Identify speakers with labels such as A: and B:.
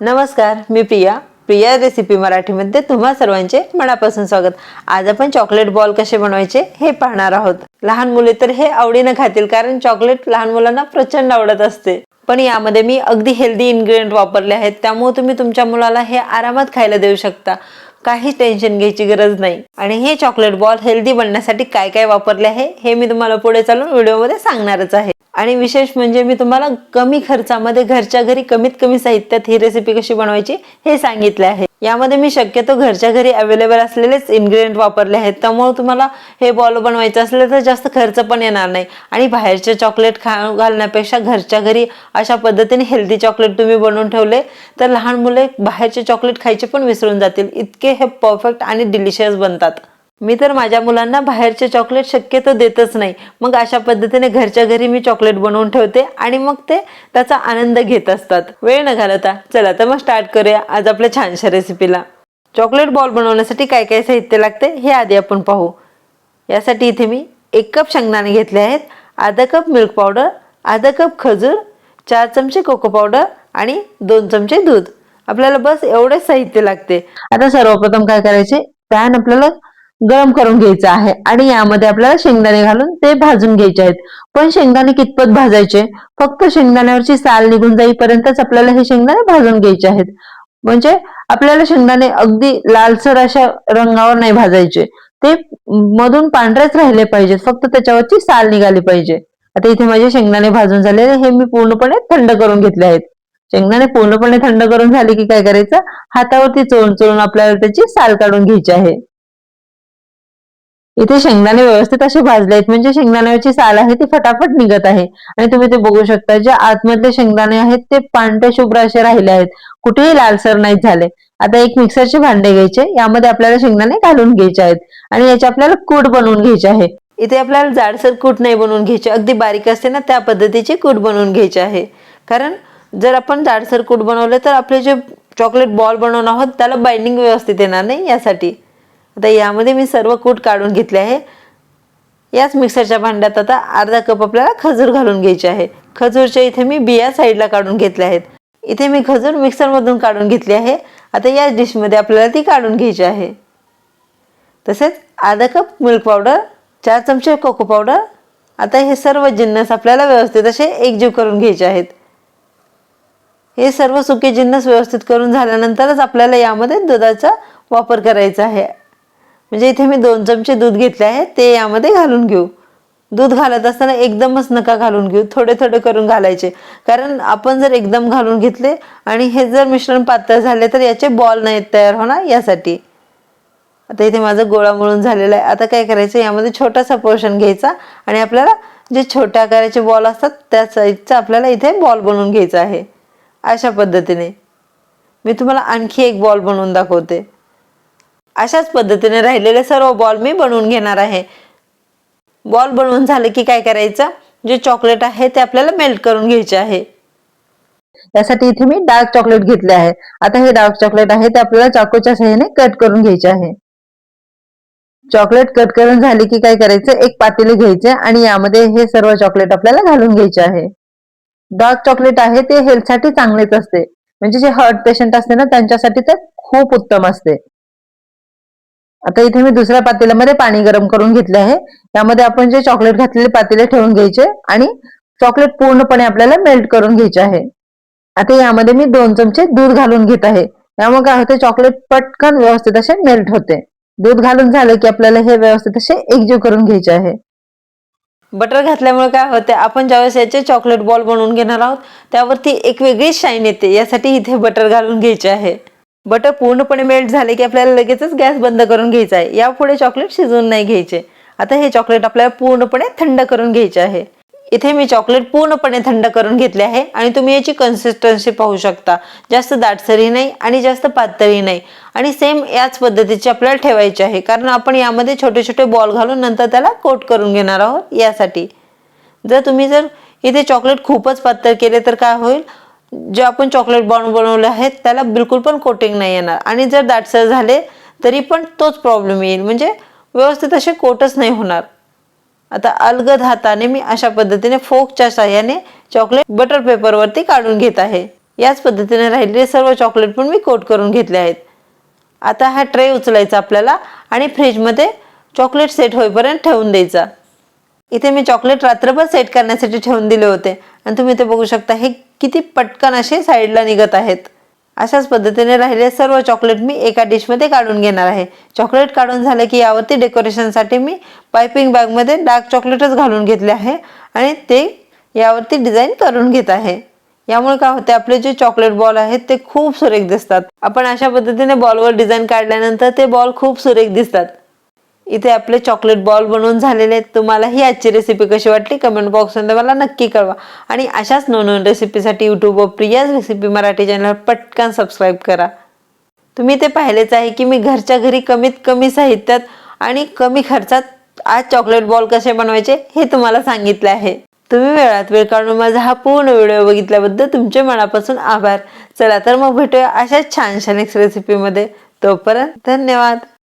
A: नमस्कार मी प्रिया. प्रिया रेसिपी मराठीमध्ये तुम्हा सर्वांचे मनापासून स्वागत. आज आपण चॉकलेट बॉल कसे बनवायचे हे पाहणार आहोत. लहान मुले तर हे आवडीनं खातील कारण चॉकलेट लहान मुलांना प्रचंड आवडत असते. पण यामध्ये मी अगदी हेल्दी इन्ग्रेडियंट वापरले आहेत त्यामुळे तुम्ही तुमच्या मुलाला हे आरामात खायला देऊ शकता. काही टेन्शन घ्यायची गरज नाही. आणि हे चॉकलेट बॉल हेल्दी बनण्यासाठी काय काय वापरले आहे हे मी तुम्हाला पुढे चालून व्हिडिओमध्ये सांगणारच आहे. आणि विशेष म्हणजे मी तुम्हाला कमी खर्चामध्ये घरच्या घरी कमीत कमी साहित्यात ही रेसिपी कशी बनवायची हे सांगितले आहे. यामध्ये मी शक्यतो घरच्या घरी अवेलेबल असलेलेच इन्ग्रेडियंट वापरले आहेत. त्यामुळे तुम्हाला हे बॉल बनवायचं असलं तर जास्त खर्च पण येणार नाही. आणि बाहेरचे चॉकलेट खा घालण्यापेक्षा घरच्या घरी अशा पद्धतीने हेल्दी चॉकलेट तुम्ही बनवून ठेवले तर लहान मुले बाहेरचे चॉकलेट खायचे पण विसरून जातील. इतके हे परफेक्ट आणि डिलिशियस बनतात. मी तर माझ्या मुलांना बाहेरचे चॉकलेट शक्यतो देतच नाही. मग अशा पद्धतीने घरच्या घरी मी चॉकलेट बनवून ठेवते आणि मग ते त्याचा आनंद घेत असतात. वेळ न घालता चला तर मग स्टार्ट करूया आज आपल्या छानशा रेसिपीला चॉकलेट बॉल बनवण्यासाठी काय काय साहित्य लागते हे आधी आपण पाहू. यासाठी इथे मी एक कप शेंगदाणे घेतले आहेत अर्धा कप मिल्क पावडर अर्धा कप खजूर चार चमचे कोको पावडर आणि दोन चमचे दूध. आपल्याला बस एवढेच साहित्य लागते. आता सर्वप्रथम काय करायचे? पॅन आपल्याला गरम करून घ्यायचं आहे. आणि यामध्ये आपल्याला शेंगदाणे घालून ते भाजून घ्यायचे आहेत. पण शेंगदाणे कितपत भाजायचे? फक्त शेंगदाण्यावरची साल निघून जाईपर्यंतच आपल्याला हे शेंगदाणे भाजून घ्यायचे आहेत. म्हणजे आपल्याला शेंगदाणे अगदी लालसर अशा रंगावर नाही भाजायचे. ते मधून पांढरेच राहिले पाहिजेत फक्त त्याच्यावरची साल निघाली पाहिजे. आता इथे माझे शेंगदाणे भाजून झालेले हे मी पूर्णपणे थंड करून घेतले आहेत. शेंगदाणे पूर्णपणे थंड करून झाले की काय करायचं? हातावरती चोळून चोळून आपल्याला त्याची साल काढून घ्यायची आहे. इथे शेंगदाणे व्यवस्थित असे भाजले आहेत. म्हणजे शेंगदाण्याची साल आहे ती फटाफट निघत आहे. आणि तुम्ही ते बघू शकता जे आतमधले शेंगदाणे आहेत ते पांढरे शुभ्र असे राहिले आहेत. कुठेही लालसर नाहीत झाले. आता एक मिक्सरचे भांडे घ्यायचे. यामध्ये आपल्याला शेंगदाणे घालून घ्यायचे आहेत. आणि याचे आपल्याला कूट बनवून घ्यायचे आहे. इथे आपल्याला जाडसर कूट नाही बनवून घ्यायचे. अगदी बारीक असते ना त्या पद्धतीचे कूट बनवून घ्यायचे आहे. कारण जर आपण जाडसर कूट बनवले तर आपले जे चॉकलेट बॉल बनवणार आहोत त्याला बाइंडिंग व्यवस्थित येणार नाही यासाठी. आता यामध्ये मी सर्व कूट काढून घेतले आहे. याच मिक्सरच्या भांड्यात आता अर्धा कप आपल्याला खजूर घालून घ्यायचे आहे. खजूरच्या इथे मी बिया साईडला काढून घेतल्या आहेत. इथे मी खजूर मिक्सरमधून काढून घेतली आहे. आता या डिशमध्ये आपल्याला ती काढून घ्यायची आहे. तसेच अर्धा कप मिल्क पावडर चार चमचे कोको पावडर आता हे सर्व जिन्नस आपल्याला व्यवस्थित असे एकजीव करून घ्यायचे आहेत. हे सर्व सुके जिन्नस व्यवस्थित करून झाल्यानंतरच आपल्याला यामध्ये दुधाचा वापर करायचा आहे. म्हणजे इथे मी दोन चमचे दूध घेतले आहे ते यामध्ये घालून घेऊ. दूध घालत असताना एकदमच नका घालून घेऊ थोडे थोडे करून घालायचे. कारण आपण जर एकदम घालून घेतले आणि हे जर मिश्रण पातळ झाले तर याचे बॉल नाहीत तयार होणार यासाठी. आता इथे माझं गोळा मळून झालेला आहे. आता काय करायचं? यामध्ये छोटासा पोर्शन घ्यायचा आणि आपल्याला जे छोट्या आकाराचे बॉल असतात त्या साईजचा आपल्याला इथे बॉल बनवून घ्यायचा आहे. अशा पद्धतीने. मी तुम्हाला आणखी एक बॉल बनवून दाखवते. अशाच पद्धतीने राहिलेले सर्व बॉल मी बनवून घेणार आहे. बॉल बनवून झाले की काय करायचं? जे चॉकलेट आहे ते आपल्याला मेल्ट करून घ्यायचे आहे. त्यासाठी इथे मी डार्क चॉकलेट घेतले आहे. आता हे डार्क चॉकलेट आहे ते आपल्याला चाकूच्या सहाय्याने कट करून घ्यायचे आहे. चॉकलेट कट करून झाले की काय करायचं? एक पातेले घ्यायचे आणि यामध्ये हे सर्व चॉकलेट आपल्याला घालून घ्यायचे आहे. डार्क चॉकलेट आहे ते हेल्थसाठी चांगलेच असते. म्हणजे जे हार्ट पेशंट असते ना त्यांच्यासाठी ते खूप उत्तम असते. आता इथे मी दुसऱ्या पातेल्यामध्ये पाणी गरम करून घेतले आहे. त्यामध्ये आपण जे चॉकलेट घातलेले पातेले ठेवून घ्यायचे आणि चॉकलेट पूर्णपणे आपल्याला मेल्ट करून घ्यायचे आहे. आता यामध्ये मी दोन चमचे दूध घालून घेत आहे. त्यामुळे काय होते चॉकलेट पटकन व्यवस्थित असे मेल्ट होते. दूध घालून झालं की आपल्याला हे व्यवस्थित असे एकजीव करून घ्यायचे आहे. बटर घातल्यामुळे काय होते आपण ज्यावेळेस याचे चॉकलेट बॉल बनवून घेणार आहोत त्यावरती एक वेगळी शाईन येते. यासाठी इथे बटर घालून घ्यायचे आहे. बटर पूर्णपणे मेल्ट झाले की आपल्याला लगेचच गॅस बंद करून घ्यायचा आहे. यापुढे चॉकलेट शिजवून नाही घ्यायचे. आता हे चॉकलेट आपल्याला पूर्णपणे थंड करून घ्यायचे आहे. इथे मी चॉकलेट पूर्णपणे थंड करून घेतले आहे आणि तुम्ही याची कन्सिस्टन्सी पाहू शकता. जास्त दाटसरही नाही आणि जास्त पातळही नाही. आणि सेम याच पद्धतीची आपल्याला ठेवायचे आहे. कारण आपण यामध्ये छोटे छोटे बॉल घालून नंतर त्याला कोट करून घेणार आहोत यासाठी. जर तुम्ही जर इथे चॉकलेट खूपच पातळ केले तर काय होईल? जे आपण चॉकलेट बॉल बनवले आहेत त्याला बिलकुल पण कोटिंग नाही येणार. आणि जर दाटसर झाले तरी पण तोच प्रॉब्लेम येईल. म्हणजे व्यवस्थित असे कोटच नाही होणार. आता अलगद हाताने मी अशा पद्धतीने फोकच्या साह्याने चॉकलेट बटर पेपरवरती काढून घेत आहे. याच पद्धतीने राहिलेले सर्व चॉकलेट पण मी कोट करून घेतले आहेत. आता हा ट्रे उचलायचा आपल्याला आणि फ्रीजमध्ये चॉकलेट सेट होईपर्यंत ठेवून द्यायचा. इथे मी चॉकलेट रात्रभर सेट करण्यासाठी ठेवून दिले होते. आणि तुम्ही इथे बघू शकता हे किती पटकन असे साईडला निघत आहेत. अशाच पद्धतीने राहिलेले सर्व चॉकलेट मी एका डिशमध्ये काढून घेणार आहे. चॉकलेट काढून झालं की यावरती डेकोरेशनसाठी मी पायपिंग बॅगमध्ये डार्क चॉकलेटच घालून घेतले आहे आणि ते यावरती डिझाईन करून घेत आहे. यामुळे काय होते आपले जे चॉकलेट बॉल आहेत ते खूप सुरेख दिसतात. आपण अशा पद्धतीने बॉलवर डिझाईन काढल्यानंतर ते बॉल खूप सुरेख दिसतात. इथे आपले चॉकलेट बॉल बनवून झालेले आहेत. तुम्हाला ही आजची रेसिपी कशी वाटली? कमेंट बॉक्समध्ये मला नक्की कळवा. आणि अशाच नवनवीन रेसिपीसाठी यूट्यूबवर प्रियाज रेसिपी मराठी चॅनल पटकन सबस्क्राईब करा. तुम्ही ते पाहिलेच आहे की मी घरच्या घरी कमीत कमी साहित्यात आणि कमी खर्चात आज चॉकलेट बॉल कसे बनवायचे हे तुम्हाला सांगितले आहे. तुम्ही वेळात वेळ काढून माझा हा पूर्ण व्हिडिओ बघितल्याबद्दल तुमचे मनापासून आभार. चला तर मग भेटूया अशाच छानशा नेक्स्ट रेसिपीमध्ये तोपर्यंत धन्यवाद.